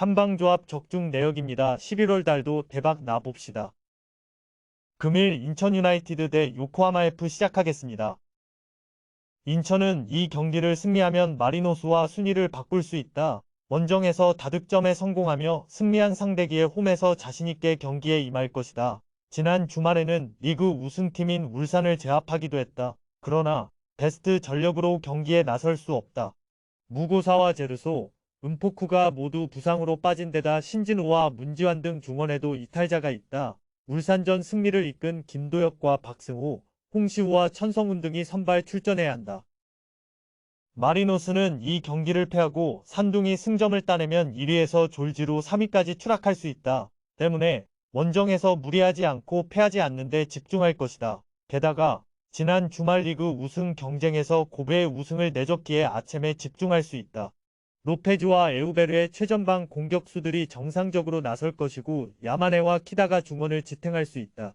한방조합 적중 내역입니다. 11월 달도 대박 나봅시다. 금일 인천 유나이티드 대 요코하마 F 시작하겠습니다. 인천은 이 경기를 승리하면 마리노스와 순위를 바꿀 수 있다. 원정에서 다득점에 성공하며 승리한 상대기에 홈에서 자신있게 경기에 임할 것이다. 지난 주말에는 리그 우승팀인 울산을 제압하기도 했다. 그러나 베스트 전력으로 경기에 나설 수 없다. 무고사와 제르소, 은포쿠가 모두 부상으로 빠진 데다 신진우와 문지환 등 중원에도 이탈자가 있다. 울산전 승리를 이끈 김도혁과 박승호, 홍시우와 천성훈 등이 선발 출전해야 한다. 마리노스는 이 경기를 패하고 산둥이 승점을 따내면 1위에서 졸지로 3위까지 추락할 수 있다. 때문에 원정에서 무리하지 않고 패하지 않는 데 집중할 것이다. 게다가 지난 주말 리그 우승 경쟁에서 고베의 우승을 내줬기에 아침에 집중할 수 있다. 로페즈와 에우베르의 최전방 공격수들이 정상적으로 나설 것이고 야마네와 키다가 중원을 지탱할 수 있다.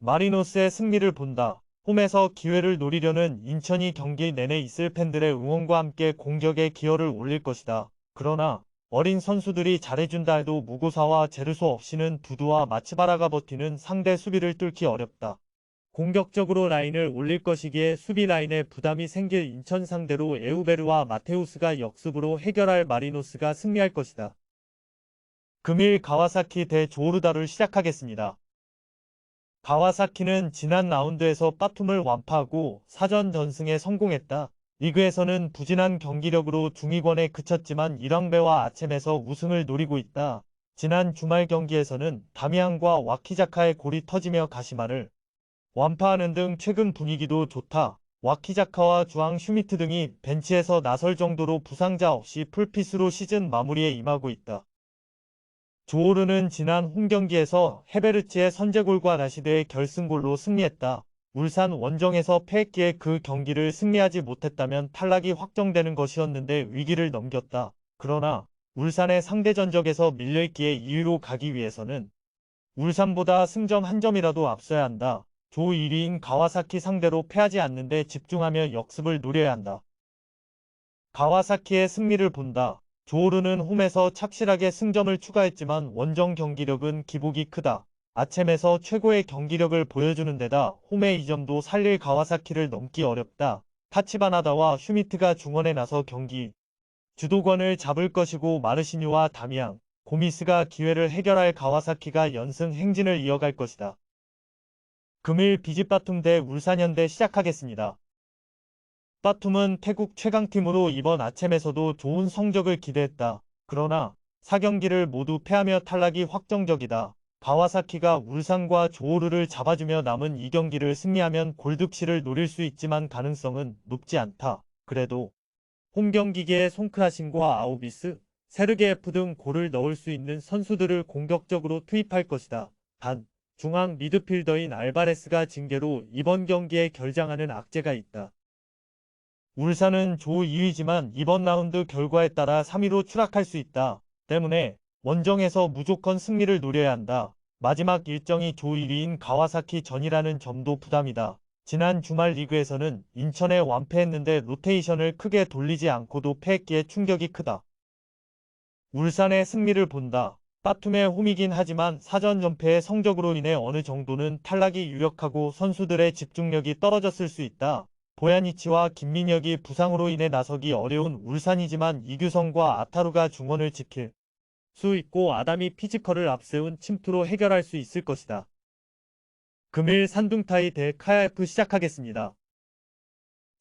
마리노스의 승리를 본다. 홈에서 기회를 노리려는 인천이 경기 내내 있을 팬들의 응원과 함께 공격에 기여를 올릴 것이다. 그러나 어린 선수들이 잘해준다 해도 무고사와 제르소 없이는 두두와 마치바라가 버티는 상대 수비를 뚫기 어렵다. 공격적으로 라인을 올릴 것이기에 수비 라인에 부담이 생길 인천 상대로 에우베르와 마테우스가 역습으로 해결할 마리노스가 승리할 것이다. 금일 가와사키 대 조르다를 시작하겠습니다. 가와사키는 지난 라운드에서 빠툼을 완파하고 사전 전승에 성공했다. 리그에서는 부진한 경기력으로 중위권에 그쳤지만 이랑베와 아쳔에서 우승을 노리고 있다. 지난 주말 경기에서는 다미안과 와키자카의 골이 터지며 가시마를 완파하는 등 최근 분위기도 좋다. 와키자카와 주앙 슈미트 등이 벤치에서 나설 정도로 부상자 없이 풀핏으로 시즌 마무리에 임하고 있다. 조오르는 지난 홈 경기에서 헤베르치의 선제골과 나시드의 결승골로 승리했다. 울산 원정에서 패했기에 그 경기를 승리하지 못했다면 탈락이 확정되는 것이었는데 위기를 넘겼다. 그러나 울산의 상대 전적에서 밀려있기에 2위로 가기 위해서는 울산보다 승점 한 점이라도 앞서야 한다. 조 1위인 가와사키 상대로 패하지 않는데 집중하며 역습을 노려야 한다. 가와사키의 승리를 본다. 조오르는 홈에서 착실하게 승점을 추가했지만 원정 경기력은 기복이 크다. 아챔에서 최고의 경기력을 보여주는 데다 홈의 이점도 살릴 가와사키를 넘기 어렵다. 타치바나다와 슈미트가 중원에 나서 경기 주도권을 잡을 것이고 마르시뉴와 다미앙, 고미스가 기회를 해결할 가와사키가 연승 행진을 이어갈 것이다. 금일 비집바툼 대 울산현대 시작하겠습니다. 바툼은 태국 최강팀으로 이번 아챔에서도 좋은 성적을 기대했다. 그러나 4경기를 모두 패하며 탈락이 확정적이다. 가와사키가 울산과 조오르를 잡아주며 남은 2경기를 승리하면 골득실을 노릴 수 있지만 가능성은 높지 않다. 그래도 홈경기계의 송크라신과 아우비스, 세르게프 등 골을 넣을 수 있는 선수들을 공격적으로 투입할 것이다. 단, 중앙 미드필더인 알바레스가 징계로 이번 경기에 결장하는 악재가 있다. 울산은 조 2위지만 이번 라운드 결과에 따라 3위로 추락할 수 있다. 때문에 원정에서 무조건 승리를 노려야 한다. 마지막 일정이 조 1위인 가와사키 전이라는 점도 부담이다. 지난 주말 리그에서는 인천에 완패했는데 로테이션을 크게 돌리지 않고도 패했기에 충격이 크다. 울산의 승리를 본다. 빠툼의 홈이긴 하지만 사전 전패의 성적으로 인해 어느 정도는 탈락이 유력하고 선수들의 집중력이 떨어졌을 수 있다. 보야니치와 김민혁이 부상으로 인해 나서기 어려운 울산이지만 이규성과 아타루가 중원을 지킬 수 있고 아담이 피지컬을 앞세운 침투로 해결할 수 있을 것이다. 금일 산둥타이 대 카야F 시작하겠습니다.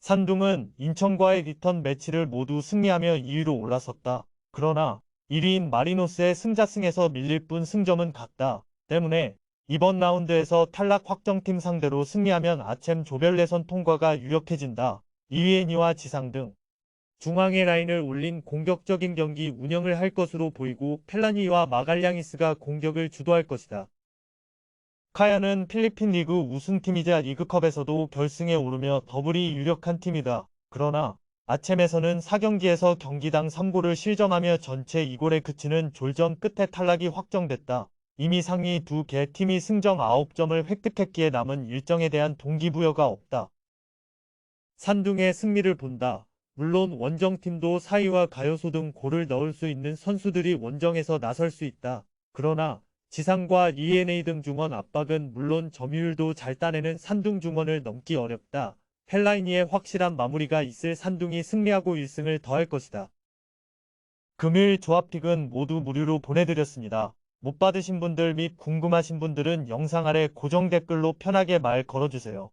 산둥은 인천과의 리턴 매치를 모두 승리하며 2위로 올라섰다. 그러나 1위인 마리노스의 승자승에서 밀릴 뿐 승점은 같다. 때문에 이번 라운드에서 탈락 확정팀 상대로 승리하면 아챔 조별 예선 통과가 유력해진다. 2위의 니와 지상 등 중앙의 라인을 올린 공격적인 경기 운영을 할 것으로 보이고 펠라니와 마갈량이스가 공격을 주도할 것이다. 카야는 필리핀 리그 우승팀이자 리그컵에서도 결승에 오르며 더블이 유력한 팀이다. 그러나 아챔에서는 4경기에서 경기당 3골을 실점하며 전체 2골에 그치는 졸전 끝에 탈락이 확정됐다. 이미 상위 두 개 팀이 승점 9점을 획득했기에 남은 일정에 대한 동기부여가 없다. 산둥의 승리를 본다. 물론 원정팀도 사이와 가요소 등 골을 넣을 수 있는 선수들이 원정에서 나설 수 있다. 그러나 지상과 ENA 등 중원 압박은 물론 점유율도 잘 따내는 산둥 중원을 넘기 어렵다. 펠라이니의 확실한 마무리가 있을 산둥이 승리하고 1승을 더할 것이다. 금요일 조합픽은 모두 무료로 보내드렸습니다. 못 받으신 분들 및 궁금하신 분들은 영상 아래 고정 댓글로 편하게 말 걸어주세요.